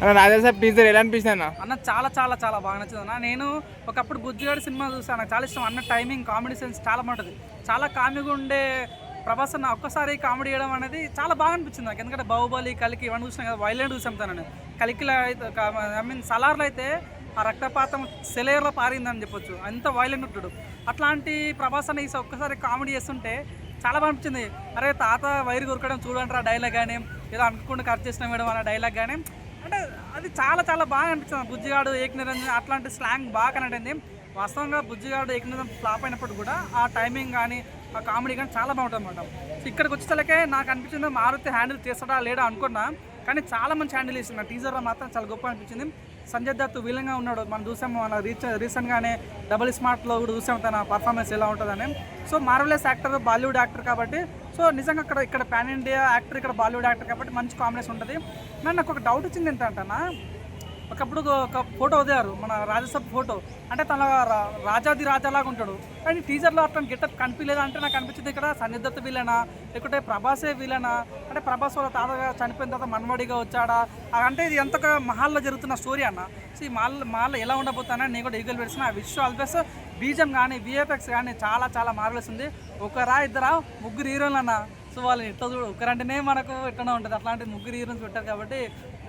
అన్న రాజాసాబ్ టీజర్ ఎలా అనిపించింది అన్న? అన్న చాలా చాలా చాలా బాగా నచ్చింది అన్న. నేను ఒకప్పుడు బుజ్జిగాడి సినిమా చూసాను నాకు చాలా ఇష్టం. అన్న టైమింగ్ కామెడీ సెన్స్ చాలా బాగుంటుంది. చాలా కామెడీగా ఉండే ప్రభాస్ అన్న ఒక్కసారి కామెడీ చేయడం అనేది చాలా బాగా అనిపించింది నాకు. ఎందుకంటే బాహుబలి కలికి ఇవన్నీ చూసినా కదా వైలెంట్ చూసాం తనని కలికిలో అయితే ఐ మీన్ సలార్లో అయితే ఆ రక్తపాతం సెలేర్లో పారిందని చెప్పొచ్చు. అంత వైలెంట్ ఉంటాడు. అట్లాంటి ప్రభాస్ అన్న ఈ ఒక్కసారి కామెడీ చేస్తుంటే చాలా బాగా అనిపించింది. అరే తాత వైరు కొరకడం చూడండి రా డైలాగ్ కానీ ఏదో అనుకుండా ఖర్చు చేసిన మేడం అన్న డైలాగ్ కానీ అంటే అది చాలా చాలా బాగా అనిపించింది. బుజ్జిగాడు ఏకనిరంజన్ అట్లాంటి స్లాంగ్ బాగా కనడండి వాస్తవంగా బుజ్జిగాడు ఏకనిరంజన్ ఫ్లాప్ అయినప్పుడు కూడా ఆ టైమింగ్ కానీ ఆ కామెడీ కానీ చాలా బాగుంటుంది అనమాట ఇక్కడికి వచ్చేసరికే నాకు అనిపించింది మారుతి హ్యాండిల్ చేస్తాడా లేడా అనుకున్నా. కానీ చాలా మంచి హ్యాండిల్ చేసింది. నా టీజర్లో మాత్రం చాలా గొప్ప అనిపించింది. సంజయ్ దత్ విలంగా ఉన్నాడు. మనం చూసాము మన రీచ్ రీసెంట్గానే డబుల్ స్మార్ట్లో కూడా చూసాము తన పర్ఫార్మెన్స్ ఎలా ఉంటుందని. So marvelous actor Bollywood actor కాబట్టి సో నిజంగా అక్కడ ఇక్కడ పాన్ ఇండియా యాక్టర్ ఇక్కడ బాలీవుడ్ యాక్టర్ కాబట్టి మంచి కాంబినేషన్ ఉంటుంది. మరి నాకు ఒక డౌట్ వచ్చింది ఏంటంటనా ఒకప్పుడు ఒక ఫోటో వదిలారు మన రాజ్యసభ ఫోటో. అంటే తన రా- రాజాది రాజాలాగా ఉంటాడు. కానీ టీజర్లో అట్లా గెటప్ కనిపించలేదు అంటే నాకు అనిపించింది ఇక్కడ సన్నిద్ధత దత్ లేకుంటే ప్రభాసే వీలేనా? అంటే ప్రభాస్ వాళ్ళ తాతగా చనిపోయిన తర్వాత మనవడిగా వచ్చాడా? అంటే ఇది ఎంత మహాల్లో జరుగుతున్న స్టోరీ అన్న. సో ఈ మాల్ మాల్లో ఎలా ఉండబోతానని నేను కూడా ఈగల్ పెడిసిన ఆ విషయం ఆల్వేస్ బీజం కానీ విఎఫ్ఎక్స్ కానీ చాలా చాలా మార్వెలస్ ఉంది. ఒకరా ఇద్దరా ముగ్గురు హీరోలు అన్న. సో వాళ్ళని ఎట్లా చూడు? ఒకరంటేనే మనకు ఎట్లనే ఉంటుంది. అట్లాంటి ముగ్గురు హీరోస్ పెట్టారు కాబట్టి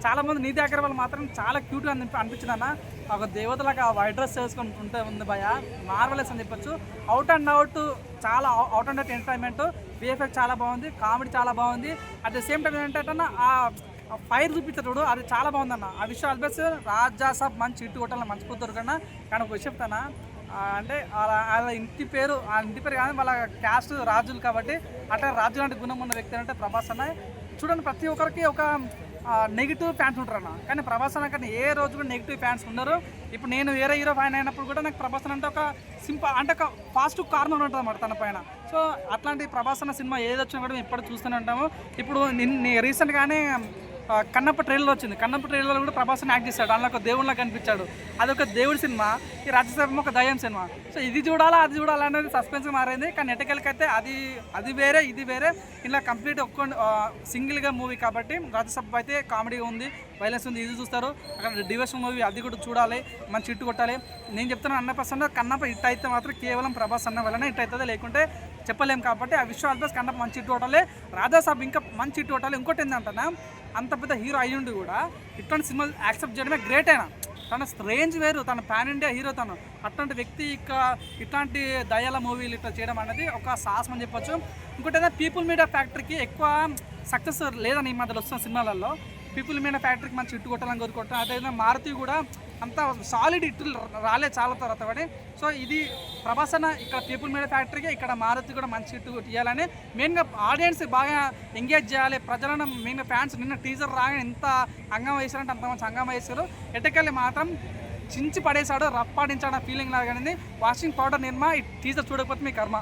చాలా మంది నీతి అగర్వాల్ మాత్రం చాలా క్యూట్గా అని అనిపించింది అన్న. ఒక దేవతలకు ఆ వైట్ డ్రెస్ వేసుకొని ఉంటే ఉంది భయ మార్వలెస్ అని చెప్పొచ్చు. అవుట్ అండ్ అవుట్ చాలా out and out entertainment VFX చాలా బాగుంది. కామెడీ చాలా బాగుంది. అట్ ద సేమ్ టైం ఏంటంటే ఆ ఫైర్ చూపించేటప్పుడు అది చాలా బాగుందన్న. ఆ విషయం అల్బెస్ రాజా సాబ్ మంచి ఇటు కొట్టాలని మంచి కూతురు కన్నా కానీ ఒక చెప్తానా? అంటే వాళ్ళ వాళ్ళ ఇంటి పేరు ఆ ఇంటి పేరు కానీ వాళ్ళ క్యాస్ట్ రాజులు కాబట్టి అట్లా రాజు లాంటి గుణం ఉన్న వ్యక్తి అంటే ప్రభాస్ అన్న. చూడండి ప్రతి ఒక్కరికి ఒక నెగిటివ్ ఫ్యాన్స్ ఉంటారు అన్న కానీ ప్రభాస్ అన్న కానీ ఏ రోజు కూడా నెగిటివ్ ఫ్యాన్స్ ఉండరు. ఇప్పుడు నేను వేరే హీరో ఫ్యాన్ అయినప్పుడు కూడా నాకు ప్రభాస్ అంటే ఒక సింపుల్ అంటే ఒక ఫాస్ట్ కార్నర్ ఉంటుంది అన్నమాట తన పైన. సో అట్లాంటి ప్రభాస్ అన్న సినిమా ఏది వచ్చినా కూడా మేము ఎప్పుడు చూస్తూనే ఉంటాము. ఇప్పుడు నిన్న రీసెంట్గానే కన్నప్ప ట్రైలర్ వచ్చింది. కన్నప్ప ట్రైలర్ కూడా ప్రభాస్ని యాక్ట్ చేశాడు. అందులో ఒక దేవుళ్ళ కనిపించాడు. అదొక దేవుడి సినిమా. ఈ రాజ్యసభ ఒక దయ్యం సినిమా. సో ఇది చూడాలా అది చూడాలా అనేది సస్పెన్స్ మారింది. కానీ ఎటకెళ్ళకైతే అది అది వేరే ఇది వేరే. ఇలా కంప్లీట్ ఒక్క సింగిల్గా మూవీ కాబట్టి రాజ్యసభ అయితే కామెడీ ఉంది వైలెన్స్ ఉంది ఇది చూస్తారు. అక్కడ డివోషన్ మూవీ అది కూడా చూడాలి మంచి ఇట్టు కొట్టాలి. నేను చెప్తున్నాను అన్న పర్సెంట్ కన్నప్ప ఇట్ అయితే మాత్రం కేవలం ప్రభాస్ అన్న వల్లనే ఇట్ అవుతుంది. లేకుంటే చెప్పలేం కాబట్టి ఆ విశ్వ ఆల్బస్ కన్నప్ప మంచి ఇట్టు కొట్టాలి. రాజాసాబ్ ఇంకా మంచి ఇట్టు కొట్టాలి. ఇంకోటి ఏంటంటే అంత పెద్ద హీరో అయ్యుండి కూడా ఇట్లాంటి సినిమాలు యాక్సెప్ట్ చేయడమే గ్రేట్ అయినా. తన రేంజ్ వేరు తన పాన్ ఇండియా హీరో తను. అట్లాంటి వ్యక్తి ఇక ఇట్లాంటి దయాల మూవీలు ఇట్లా చేయడం అనేది ఒక సాహసం అని చెప్పొచ్చు. ఇంకోటి ఏదైనా పీపుల్ మీడియా ఫ్యాక్టరీకి ఎక్కువ సక్సెస్ లేదని ఈ మధ్యలో వస్తున్న సినిమాలలో పీపుల్ మీద ఫ్యాక్టరీకి మంచి ఇట్టు కొట్టాలని కోరుకుంటాం అదేవిధంగా మారుతి కూడా అంత సాలిడ్ ఇట్లు రాలే చాలా తర్వాత పడి సో ఇది ప్రభాసన ఇక్కడ పీపుల్ మీద ఫ్యాక్టరీకి ఇక్కడ మారుతి కూడా మంచి ఇట్టు ఇవ్వాలని మెయిన్గా ఆడియన్స్ బాగా ఎంగేజ్ చేయాలి. ప్రజలను మెయిన్గా ఫ్యాన్స్ నిన్న టీజర్ రాగానే ఎంత అంగం వేసారంటే అంత మంచి అంగం వేశారు. ఎట్టకెళ్ళి మాత్రం చించి పడేశాడు రప్పాడించాడు ఫీలింగ్ లాగా వాషింగ్ పౌడర్ నిర్మా ఈ టీజర్ చూడకపోతే మీ కర్మ.